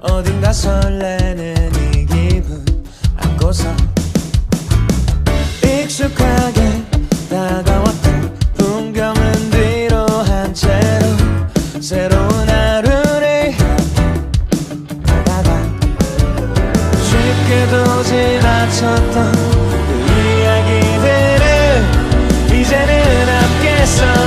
어딘가 설레는 이 기분 안고서 익숙하게 다가왔던 풍경은 뒤로 한 채로 새로운 하루를 함께 보다가 쉽게도 지나쳤던 그 이야기들을 이제는 함께 써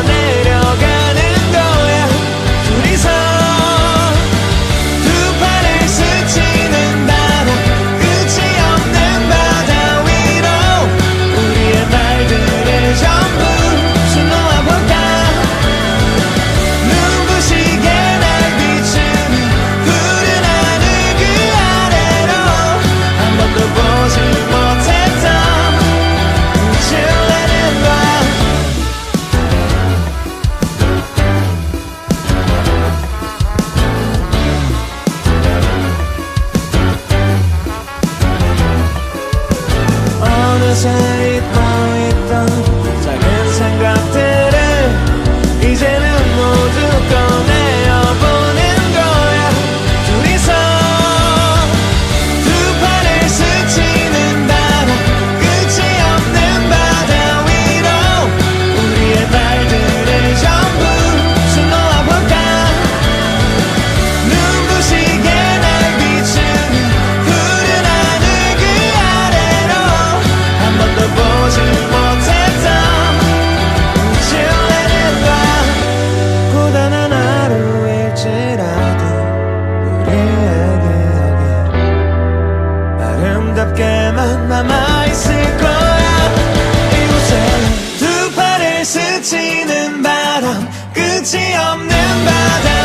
ใจ 넘치는 바람 끝이 없는 바다.